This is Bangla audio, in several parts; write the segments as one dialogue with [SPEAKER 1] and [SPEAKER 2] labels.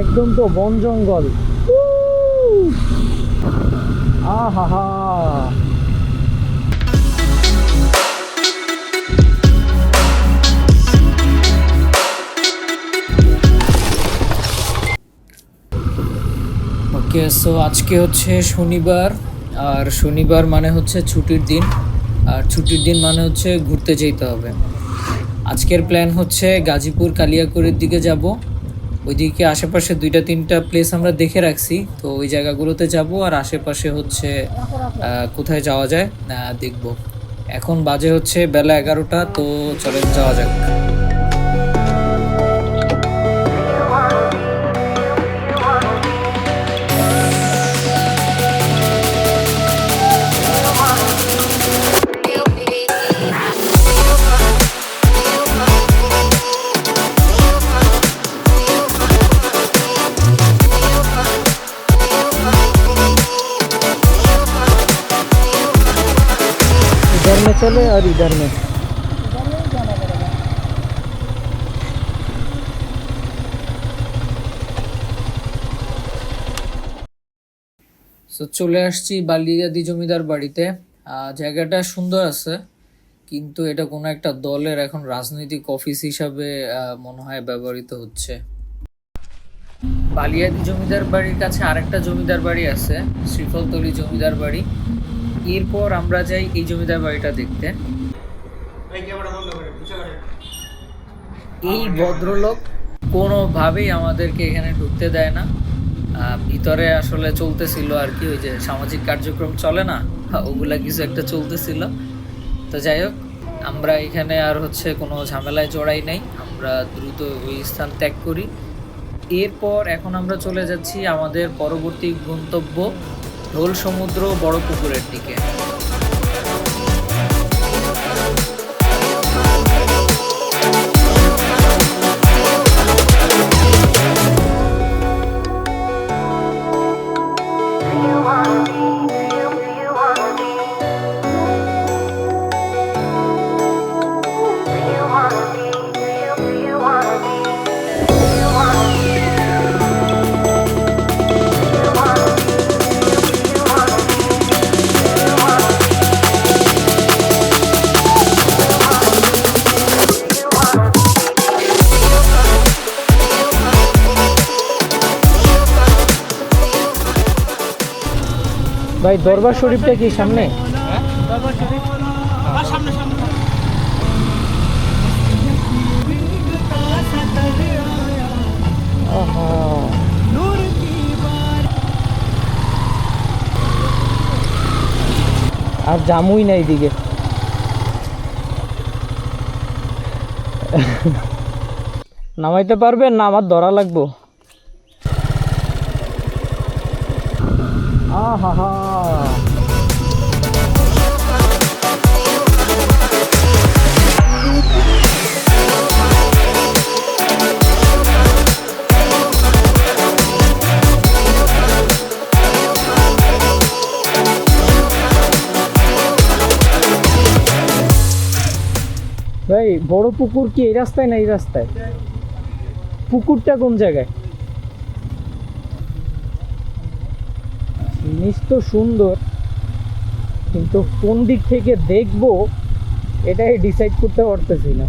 [SPEAKER 1] একদম তো বন জঙ্গল। আহা ওকে সো আজকে হচ্ছে শনিবার, আর শনিবার মানে হচ্ছে ছুটির দিন, আর ছুটির দিন মানে হচ্ছে ঘুরতে যেতে হবে। আজকের প্ল্যান হচ্ছে গাজীপুর কালিয়াকৈরের দিকে যাব ওইদিকে আশেপাশে দুইটা, তিনটা প্লেস আমরা দেখে রাখছি। তো ওই জায়গাগুলোতে যাব আর আশেপাশে হচ্ছে কোথায় যাওয়া যায় দেখব। এখন বাজে হচ্ছে বেলা এগারোটা, তো চলেন যাওয়া যাক। चले और इधर में সো চলে আসছি বালিয়াদি জমিদার বাড়িতে আহ, জায়গাটা সুন্দর আছে কিন্তু এটা কোনো একটা দলের এখন রাজনৈতিক অফিস হিসাবে আহ, মনে হয় ব্যবহৃত হচ্ছে বালিয়াদি জমিদার বাড়ির কাছে আরেকটা জমিদার বাড়ি আছে শ্রীফলতলি জমিদার বাড়ি এরপর আমরা যাই এই জমিদার বাড়িটা দেখতে। এই ভদ্রলোক কোনোভাবেই আমাদেরকে এখানে ঢুকতে দেয় না। ভিতরে আসলে চলতেছিল আর কি, ওই যে সামাজিক কার্যক্রম চলে না, ওগুলা কিছু একটা চলতেছিল। তো যাই হোক, আমরা এখানে আর হচ্ছে কোনো ঝামেলায় জড়াই নাই, আমরা দ্রুত ওই স্থান ত্যাগ করি। এরপর এখন আমরা চলে যাচ্ছি আমাদের পরবর্তী গন্তব্য ঢোল সমুদ্র বড় পুকুরের দিকে। ভাই, দরবার শরীফটা কি সামনে? আর জামুই নাই এইদিকে নামাইতে পারবেন না? আমার ধরা লাগবো। আহা ভাই বড় পুকুর কি এই রাস্তায় না এই রাস্তায়? পুকুরটা কোন জায়গায়? জিনিস তো সুন্দর কিন্তু কোন দিক থেকে দেখব এটাই ডিসাইড করতে পারতেছি না।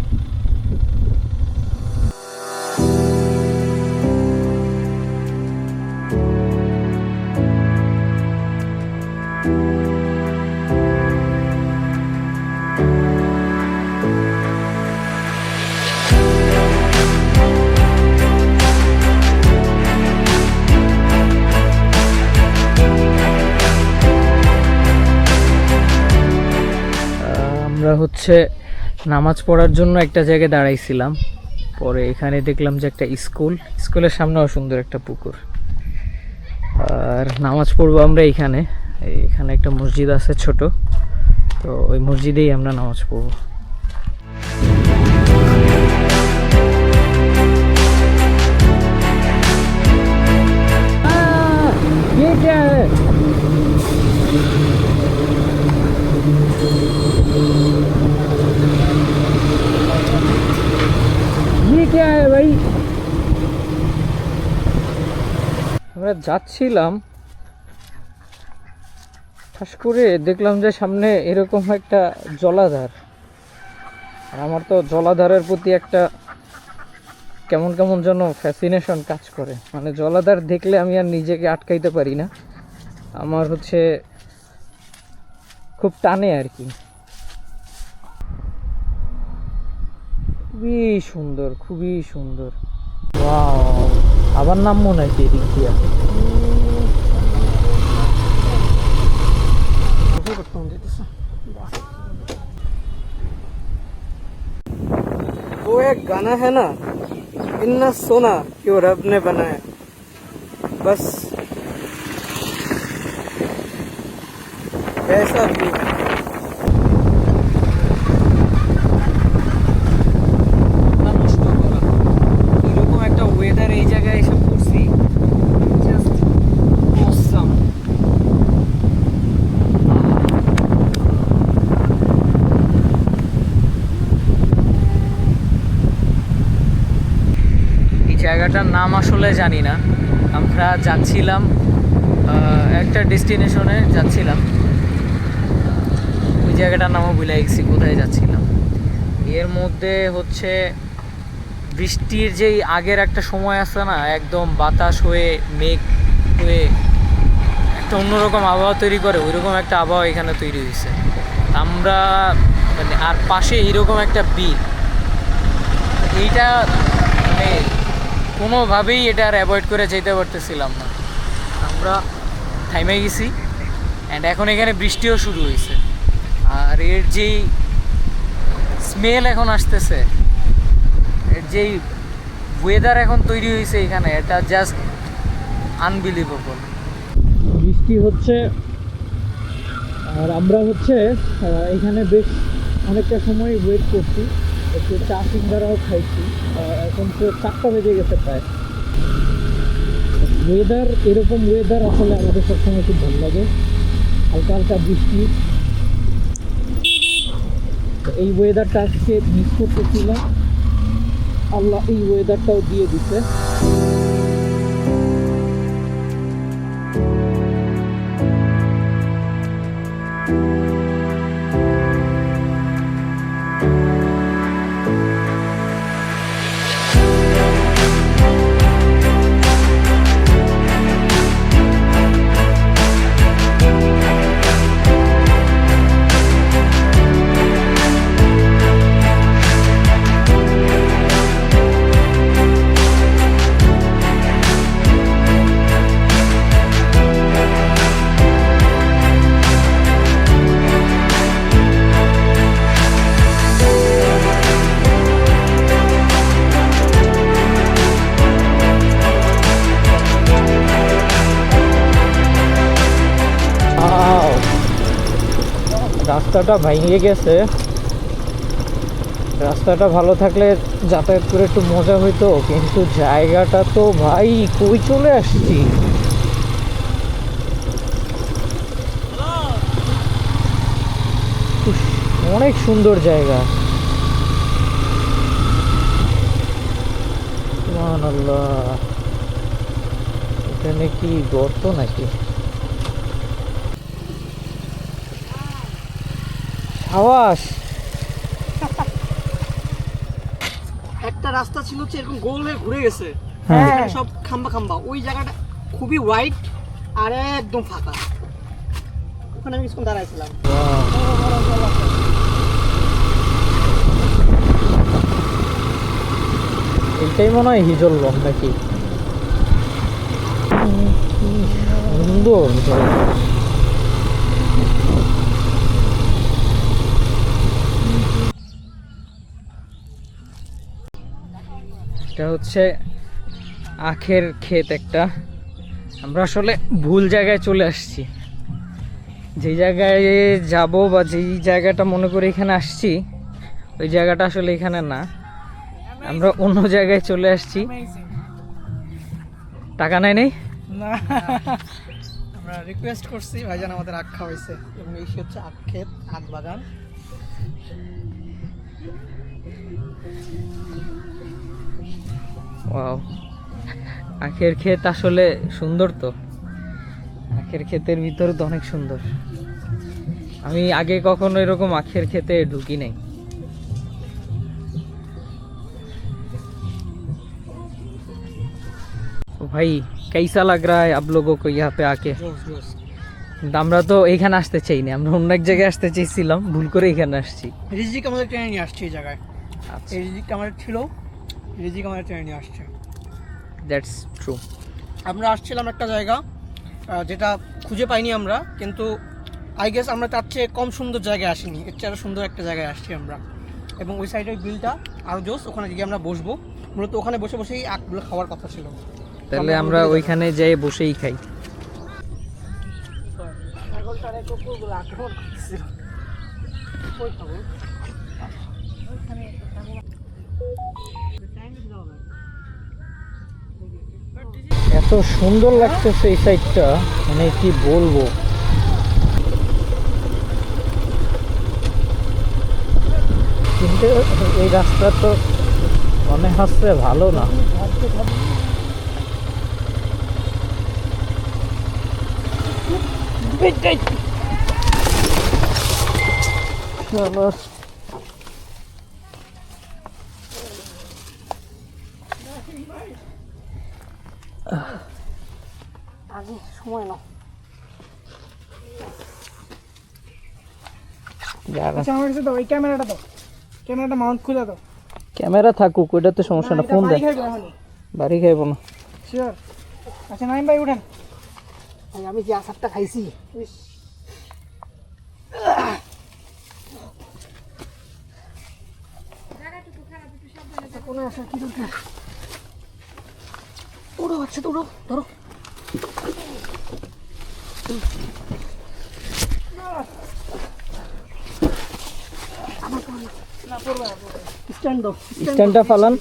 [SPEAKER 1] আমরা হচ্ছে নামাজ পড়ার জন্য একটা জায়গায় দাঁড়াইছিলাম। পরে এখানে দেখলাম যে একটা স্কুল। স্কুলের সামনেও সুন্দর একটা পুকুর। আর নামাজ পড়ব আমরা এইখানে এখানে একটা মসজিদ আছে ছোট। তো ওই মসজিদেই আমরা নামাজ পড়ব। क्या है भाई আমরা যাচ্ছিলাম ঠাস করে দেখলাম যে সামনে এরকম একটা জলাধার আর আমার তো জলাধারের প্রতি একটা কেমন কেমন যেন ফ্যাসিনেশন কাজ করে মানে জলাধার দেখলে আমি আর নিজেকে আটকাইতে পারি না আমার হচ্ছে খুব টানে আর কি খুবই সুন্দর খুবই সুন্দর ওয়াও আবার নাম মনে হয় কি এদিক দিয়া
[SPEAKER 2] वो एक गाना है ना इन्ना सोना क्यों रब ने बनाया बस ऐसा भी
[SPEAKER 1] নষ্ট জায়গাটার নাম আসলে জানি না। আমরা যাচ্ছিলাম একটা ডেস্টিনেশনে যাচ্ছিলাম। ওই জায়গাটার নামও ভুলে গেছি, কোথায় যাচ্ছিলাম। এর মধ্যে হচ্ছে বৃষ্টির যেই আগের একটা সময় আছে না, একদম বাতাস হয়ে, মেঘ হয়ে, একটা অন্যরকম আবহাওয়া তৈরি করে, ওইরকম একটা আবহাওয়া এখানে তৈরি হয়েছে। আমরা মানে আর পাশে এইরকম একটা বিল। এইটা মানে কোনোভাবেই এটা আর অ্যাভয়েড করে যেতে পারতেছিলাম না। আমরা থাইমে গেছি অ্যান্ড এখন এখানে বৃষ্টিও শুরু হয়েছে। আর এর যেই স্মেল এখন আসতেছে, এর যেই ওয়েদার এখন তৈরি হয়েছে এখানে, এটা জাস্ট আনবিলিভেবল বৃষ্টি হচ্ছে, আর আমরা হচ্ছে এখানে বেশ অনেকটা সময় ওয়েট করছি, একটু চা সিঙ্গারাও খাইছি। এখন তো বেজে গেছে প্রায়। ওয়েদার এরকম ওয়েদার আসলে আমাদের সবসময় খুব ভালো লাগে। হালকা হালকা বৃষ্টি। এই ওয়েদারটা আজকে মিস করতেছিলাম। আল্লাহ এই ওয়েদারটাও দিয়ে দিছে। রাস্তাটা ভেঙে গেছে। রাস্তাটা ভালো থাকলে যাতায়াত করে একটু মজা হইতো, কিন্তু জায়গাটা তো ভাই, কই চলে আসছি? অনেক সুন্দর জায়গা। আল্লাহ এখানে কি গর্ত নাকি? সাবাস
[SPEAKER 2] একটা রাস্তা ছিল হচ্ছে এরকম গোল হয়ে ঘুরে গেছে।
[SPEAKER 1] হ্যাঁ।
[SPEAKER 2] সব খাম্বা খাম্বা। ওই জায়গাটা খুবই হোয়াইট আর একদম ফাঁকা। ওখানে আমি কিছুক্ষণ দাঁড়াইছিলাম।
[SPEAKER 1] এটাই মনে হয় হিজল বন নাকি? সুন্দর। এটা হচ্ছে আখের ক্ষেত একটা। আমরা আসলে ভুল জায়গায় চলে আসছি। যেই জায়গায় যাব বা যেই জায়গাটা মনে করে এখানে আসছি, ওই জায়গাটা আসলে এখানে না। আমরা অন্য জায়গায় চলে আসছি। টাকা নাই নেই?
[SPEAKER 2] না। আমরা রিকোয়েস্ট করছি, ভাইজান আমাদের আখ খাওয়াইছে। এবং এই হচ্ছে আখ ক্ষেত, আখ বাগান।
[SPEAKER 1] ওয়াও আখের ক্ষেত আসলে সুন্দর তো। আখের ক্ষেতের ভিতরে তো অনেক সুন্দর। আমি আগে কখনো এরকম আখের ক্ষেতে ঢুকি নাই। ভাই কেসা লাগ রা আপ লোক কো ইহা পে আকে? আমরা তো এখানে আসতে চাইনি আমরা অন্য এক জায়গায় আসতে চেয়েছিলাম ভুল করে এখানে আসছি।
[SPEAKER 2] রিজিক আমাদের ট্রেনে নিয়ে আসছি এই জায়গায়।
[SPEAKER 1] আচ্ছা।
[SPEAKER 2] রিজিক আমাদের ছিল। রিজিক আমাদের ট্রেনে নিয়ে আসছে।
[SPEAKER 1] দ্যাটস ট্রু
[SPEAKER 2] আমরা আসছিলাম একটা জায়গা যেটা খুঁজে পাইনি আমরা কিন্তু আই গেস আমরা তার চেয়ে কম সুন্দর জায়গায় আসিনি। এর চেয়ে আরও সুন্দর একটা জায়গায় আসছি আমরা। এবং ওই সাইডের বিলটা আরও জোস ওখানে গিয়ে আমরা বসবো। মূলত ওখানে বসে বসেই আখগুলো খাওয়ার কথা ছিল।
[SPEAKER 1] তাহলে আমরা ওইখানে যাই বসেই খাই। সুন্দর লাগতেছে এই সাইডটা মানে কি বলব? কিন্তু এই রাস্তা তো মনে হচ্ছে ভালো না। চলো
[SPEAKER 2] সময় আচ্ছা আমার কাছে দাও ওই ক্যামেরাটা দাও। ক্যামেরাটা মাউন্ট খুলে দাও।
[SPEAKER 1] ক্যামেরা থাকুক ওইটাতে সমস্যা না ফোন দেয়। বাড়ি খাইবো না।
[SPEAKER 2] শিওর আচ্ছা নাইম ভাই উঠেন। আমি যে আসারটা খাইছি। কোনো আসার কি দরকার? উড়ো আচ্ছা তো উড়ো ধরো।
[SPEAKER 1] স্ট্যান্ডটা ফালান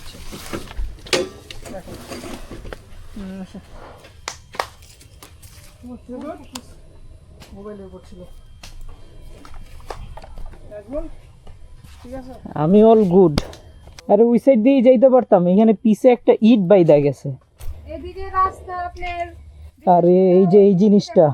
[SPEAKER 1] আমি অল গুড আরে ওই সাইড দিয়ে যাইতে পারতাম। এখানে পিছে একটা ইট বাইদা গেছে।
[SPEAKER 3] এদিকে রাস্তা আপনার
[SPEAKER 1] আরে এই যে এই জিনিসটা।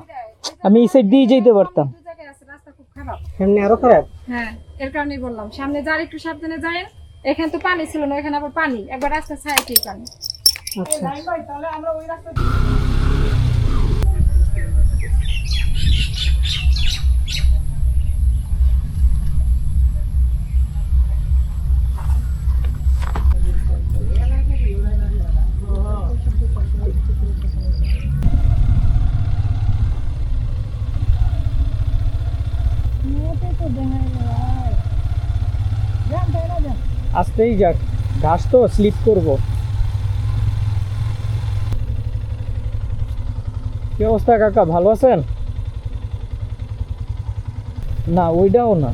[SPEAKER 1] আমি এই সাইড দিয়ে যেতে পারতাম।
[SPEAKER 3] দু জায়গায় আছে রাস্তা খুব খারাপ।
[SPEAKER 2] এমনি আরও খারাপ?
[SPEAKER 3] হ্যাঁ এর কারণেই বললাম সামনে যার একটু সাবধানে যায় এখানে তো পানি ছিল না এখানে আবার পানি। একবার রাস্তা ছায়াতেই পানি
[SPEAKER 2] আচ্ছা। তাহলে আমরা ওই রাস্তা
[SPEAKER 1] আসতেই যাক, ঘাস তো স্লিপ করব। কি অবস্থা কাকা, ভালো আছেন? না, ওইটাও না।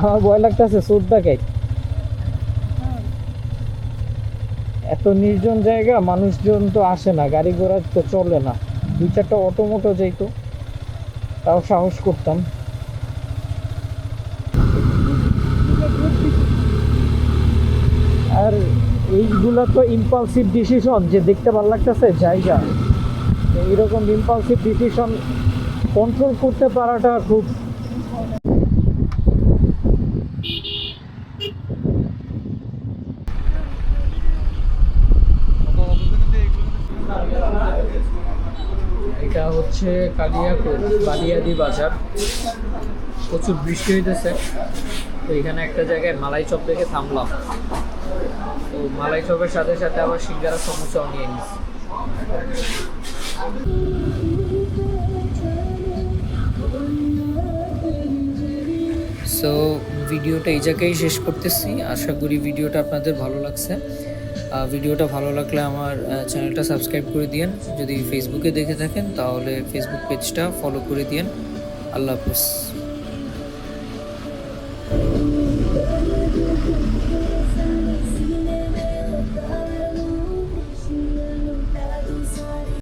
[SPEAKER 1] আমার ভয় লাগতেছে সুট দেখাই এত নির্জন জায়গা, মানুষজন তো আসে না, গাড়ি ঘোড়া তো চলে না। দুই চারটা অটো মোটো যাইতো তাও সাহস করতাম আর এইগুলো তো ইম্পালসিভ ডিসিশন যে দেখতে ভালো লাগতেছে, জায়গা। এইরকম ইম্পালসিভ ডিসিশন কন্ট্রোল করতে পারাটা খুব এটা হচ্ছে কালিয়াকুর, বালিয়াদি বাজার। প্রচুর বৃষ্টি হইতেছে। তো এখানে একটা জায়গায় মালাই চপ দেখে থামলাম। তো মালাই চপের সাথে সাথে আবার সিঙ্গারা সমুচাও নিয়ে নিচ্ছি সো ভিডিওটা এই জায়গায় শেষ করতেছি। আশা করি ভিডিওটা আপনাদের ভালো লাগছে। ভিডিওটা ভালো লাগলে আমার চ্যানেলটা সাবস্ক্রাইব করে দিয়েন। যদি ফেসবুকে দেখে থাকেন, তাহলে ফেসবুক পেজটা ফলো করে দিয়েন। আল্লাহ হাফিজ।